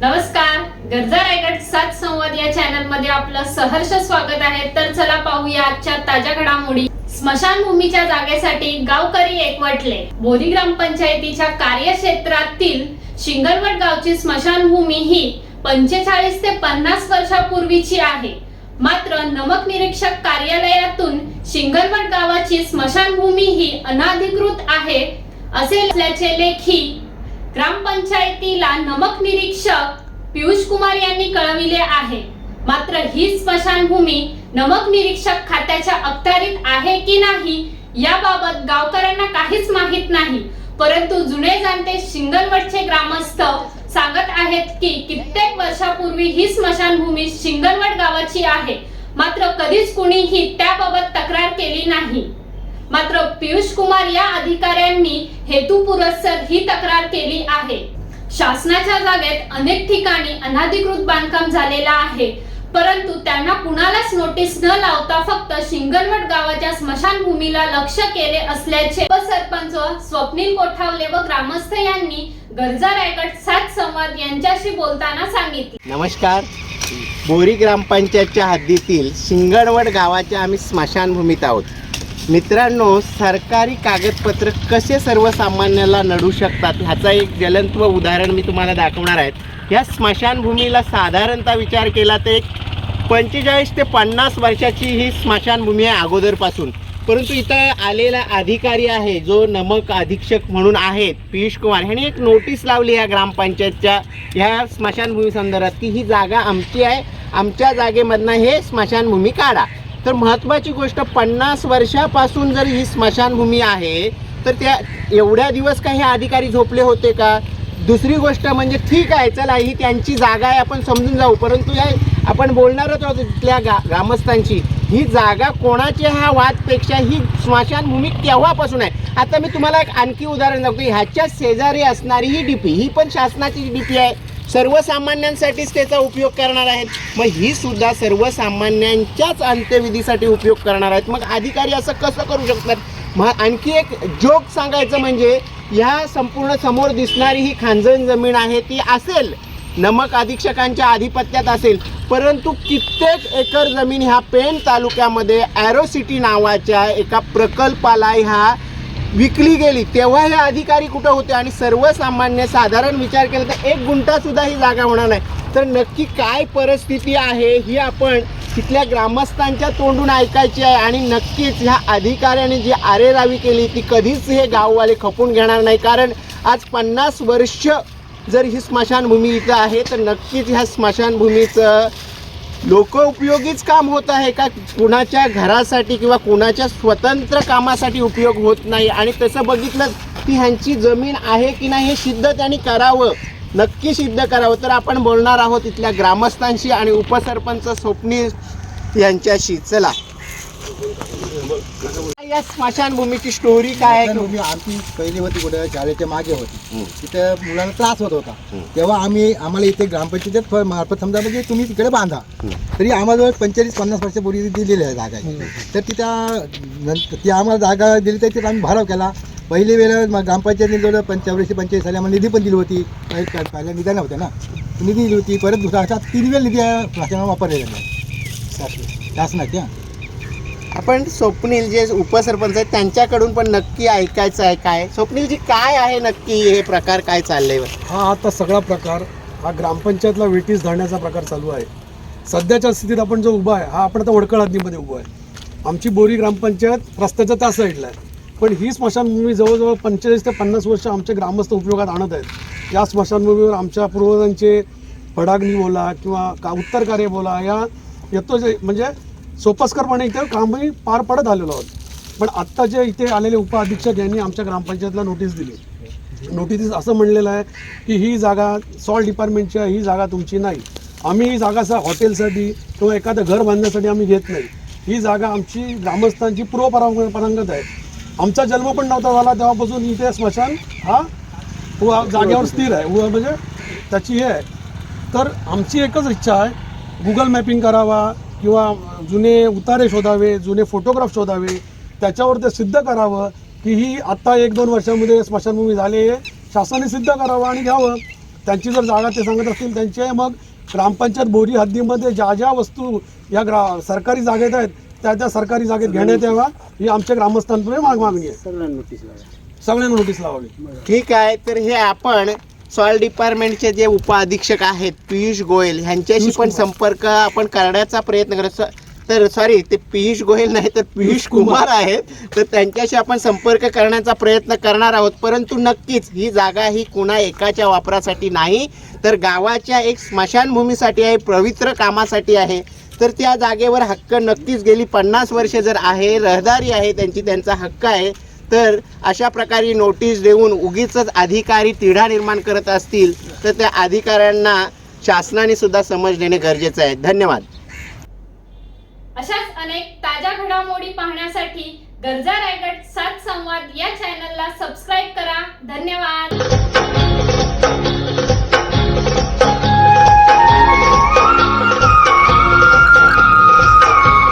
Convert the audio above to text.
नमस्कार. गरजा रायगड सात संवाद या चॅनलमध्ये आपलं सहर्ष स्वागत आहे. तर चला पाहूया आजच्या ताज्या घडामोडी. स्मशानभूमीच्या जागेसाठी गावकरी एकवटले. बोरी ग्रामपंचायतीच्या कार्यक्षेत्रातील शिंगलवड गावची स्मशानभूमी ही पंचेचाळीस ते पन्नास वर्षापूर्वीची आहे. मात्र नमक निरीक्षक कार्यालयातून शिंगलवड गावाची स्मशानभूमी ही अनाधिकृत आहे असे असल्याचे लेखी ग्रामपंचायतीला नमक निरीक्षक पियुष कुमार यांनी कळविले आहे. मात्र ही स्मशानभूमी नमक निरीक्षक खात्याच्या अखत्यारीत आहे की नाही याबाबत गावकऱ्यांना काहीच माहीत नाही. परंतु जुने जाणते शिंगलवडचे ग्रामस्थ सांगत आहेत की कित्येक वर्षापूर्वी ही स्मशानभूमी शिंगलवड गावाची आहे. मात्र कधीच कुणीही त्याबाबत तक्रार केली नाही. मात्र पियुष कुमार या अधिकाऱ्यांनी हेतुपुरस्सर ही तक्रार केली आहे. शासनाच्या जागेत अनेक ठिकाणी अनाधिकृत बांधकाम झालेला आहे. परंतु त्यांना कुणालाच नोटीस न लावता फक्त शिंगणवट गावाच्या स्मशानभूमीला लक्ष केले असल्याचे उपसरपंच स्वप्नील कोठावले व ग्रामस्थ यांनी गरजा रायगड सात संवाद यांच्याशी बोलताना सांगितले. नमस्कार. बोरी ग्रामपंचायतच्या हद्दीतील शिंगणवट गावाच्या आम्ही स्मशानभूमीत आहोत. मित्रांनो सरकारी कागदपत्र कसे सर्वसामान्याला नडू शकतात ह्याचा एक ज्वलंत व उदाहरण मी तुम्हाला दाखवणार आहे. या स्मशानभूमीला साधारणतः विचार केला तर एक पंचेचाळीस ते पन्नास वर्षाची ही स्मशानभूमी आहे अगोदरपासून. परंतु इथं आलेला अधिकारी आहे जो नमक अधीक्षक म्हणून आहेत पियुष कुमार. ह्यांनी एक नोटीस लावली या ग्रामपंचायतच्या ह्या स्मशानभूमी संदर्भात की ही जागा आमची आहे आमच्या जागेमधनं हे स्मशानभूमी काढा. तर महत्त्वाची गोष्ट पन्नास वर्षापासून जर ही स्मशानभूमी आहे तर त्या एवढ्या दिवस काही अधिकारी झोपले होते का? दुसरी गोष्ट म्हणजे ठीक आहे चला ही त्यांची जागा आहे आपण समजून जाऊ. परंतु या आपण बोलणारच आहोत तिथल्या गा ग्रामस्थांची ही जागा कोणाची हा वादपेक्षा ही स्मशानभूमी केव्हापासून आहे? आता मी तुम्हाला एक आणखी उदाहरण दाखवतो ह्याच्या शेजारी असणारी ही डीपी ही पण शासनाची डीपी आहे. सर्वसामान्यांसाठीच त्याचा उपयोग करणार आहेत. मग ही सुद्धा सर्वसामान्यांच्याच अंत्यविधीसाठी उपयोग करणार आहेत. मग अधिकारी असं कसं करू शकतात? मग आणखी एक जोक सांगायचं म्हणजे ह्या संपूर्ण समोर दिसणारी ही खांजण जमीन आहे ती असेल नमक अधीक्षकांच्या आधिपत्यात असेल परंतु कित्येक एकर जमीन ह्या पेण तालुक्यामध्ये ॲरो सिटी नावाच्या एका प्रकल्पाला ह्या विकली गेली तेव्हा हे अधिकारी कुठं होते? आणि सर्वसामान्य साधारण विचार केला तर एक गुंठा सुद्धा ही जागा होणार नाही. तर नक्की काय परिस्थिती आहे ही आपण तिथल्या ग्रामस्थांच्या तोंडून ऐकायची आहे. आणि नक्कीच ह्या अधिकाऱ्याने जी आरेरावी केली ती कधीच हे गाववाले खपून घेणार नाही. कारण आज पन्नास वर्ष जर ही स्मशानभूमी इथं आहे तर नक्कीच ह्या स्मशानभूमीचं लोक उपयोगीच काम होत आहे का? कुणाच्या घरासाठी किंवा कुणाच्या स्वतंत्र कामासाठी उपयोग होत नाही? आणि तसं बघितलं की ह्यांची जमीन आहे की नाही हे सिद्ध त्यांनी करावं. नक्की सिद्ध करावं. तर आपण बोलणार आहोत इथल्या ग्रामस्थांशी आणि उपसरपंच स्वप्नील यांच्याशी. चला. या स्मशानभूमीची स्टोरी काय आहे? मी आमची पहिली होती कुठे? शाळेच्या मागे होती. तिथं मुलांना त्रास होत होता. तेव्हा आम्ही आम्हाला इथे ग्रामपंचायत मार्फत समजा म्हणजे तुम्ही तिकडे बांधा. तरी आम्हाला जवळ पंचेचाळीस पन्नास वर्षापूर्वी दिलेली आहे जागा ही. तर तिथं नंतर ती आम्हाला जागा दिली तर तिथं आम्ही भराव केला. पहिली वेळेस मग ग्रामपंचायतीने जवळ पंचावरशे पंचेचाळीस साली आम्हाला निधी पण दिली होती. पहि- पहिल्या निधी नव्हत्या ना. निधी दिली होती. परत दुसरा अशा तीन वेळ निधी शासनाने वापरलेला आहे. शासनाच्या आपण स्वप्नील जे उपसरपंच आहेत त्यांच्याकडून पण नक्की ऐकायचं आहे काय? स्वप्नीलजी काय आहे नक्की हे प्रकार? काय चाललंय? हा आता सगळा प्रकार हा ग्रामपंचायतला वेटीस धरण्याचा प्रकार चालू आहे. सध्याच्या स्थितीत आपण जो उभा आहे हा आपण आता वडकळ हद्दीमध्ये उभा आहे. आमची बोरी ग्रामपंचायत रस्त्याच्या त्या साईडला आहे. पण ही स्मशानभूमी जवळजवळ पंचेचाळीस ते पन्नास वर्ष आमचे ग्रामस्थ उपयोगात आणत आहेत. या स्मशानभूमीवर आमच्या पूर्वजांचे फडागणी बोला किंवा का उत्तर कार्य बोला या येतो जे म्हणजे सोपस्करपणे इथे कामही पार पडत आलेलो आहोत पण आत्ता जे इथे आलेले उपअधीक्षक यांनी आमच्या ग्रामपंचायतला नोटीस दिली. नोटीस असं म्हणलेलं आहे की ही जागा सॉल्ट डिपार्टमेंटची आहे ही जागा तुमची नाही. आम्ही ही जागा सा हॉटेलसाठी किंवा एखादं घर बांधण्यासाठी आम्ही घेत नाही. ही जागा आमची ग्रामस्थांची पूर्वपरांग परांगत आहे. आमचा जन्म पण नव्हता झाला तेव्हापासून इथे स्मशान हा उ- जागेवर स्थिर आहे. उ- म्हणजे त्याची हे आहे. तर आमची एकच इच्छा आहे गुगल मॅपिंग करावा किंवा जुने उतारे शोधावे जुने फोटोग्राफ शोधावे त्याच्यावर ते सिद्ध करावं की ही आत्ता एक दोन वर्षामध्ये स्मशानभूमी झाली आहे शासनाने सिद्ध करावं आणि घ्यावं. त्यांची जर जागा ते सांगत असतील त्यांची मग ग्रामपंचायत बोरी हद्दीमध्ये ज्या ज्या वस्तू या ग्रा सरकारी जागेत आहेत त्या त्या सरकारी जागेत घेण्यात यावा ही आमच्या ग्रामस्थांकडे माग मागणी आहे. सगळ्यांना नोटीस लावावी. ठीक आहे तर हे आपण सॉइल डिपार्टमेंटचे जे उपअधीक्षक आहेत पियुष गोयल ह्यांच्याशी पण. संपर्क आपण करण्याचा प्रयत्न करत तर सॉरी ते पियुष गोयल नाही तर पियुष कुमार आहेत. तर त्यांच्याशी आपण संपर्क करण्याचा प्रयत्न करणार आहोत. परंतु नक्कीच ही जागा ही कुणा एकाच्या वापरासाठी नाही तर गावाच्या एक स्मशानभूमीसाठी आहे पवित्र कामासाठी आहे. तर त्या जागेवर हक्क नक्कीच गेली. पन्नास वर्षे जर आहे रहदारी आहे त्यांची त्यांचा हक्क आहे. तर अशा प्रकारे नोटीस देऊन उगीच अधिकारी तिढा निर्माण करत असतील तर त्या अधिकाऱ्यांना शासनाने सुद्धा समज देणे गरजेचं आहे. धन्यवाद. अशाच अनेक ताज्या घडामोडी पाहण्यासाठी गरजा रायगड सात संवाद या चॅनलला सबस्क्राईब करा. धन्यवाद.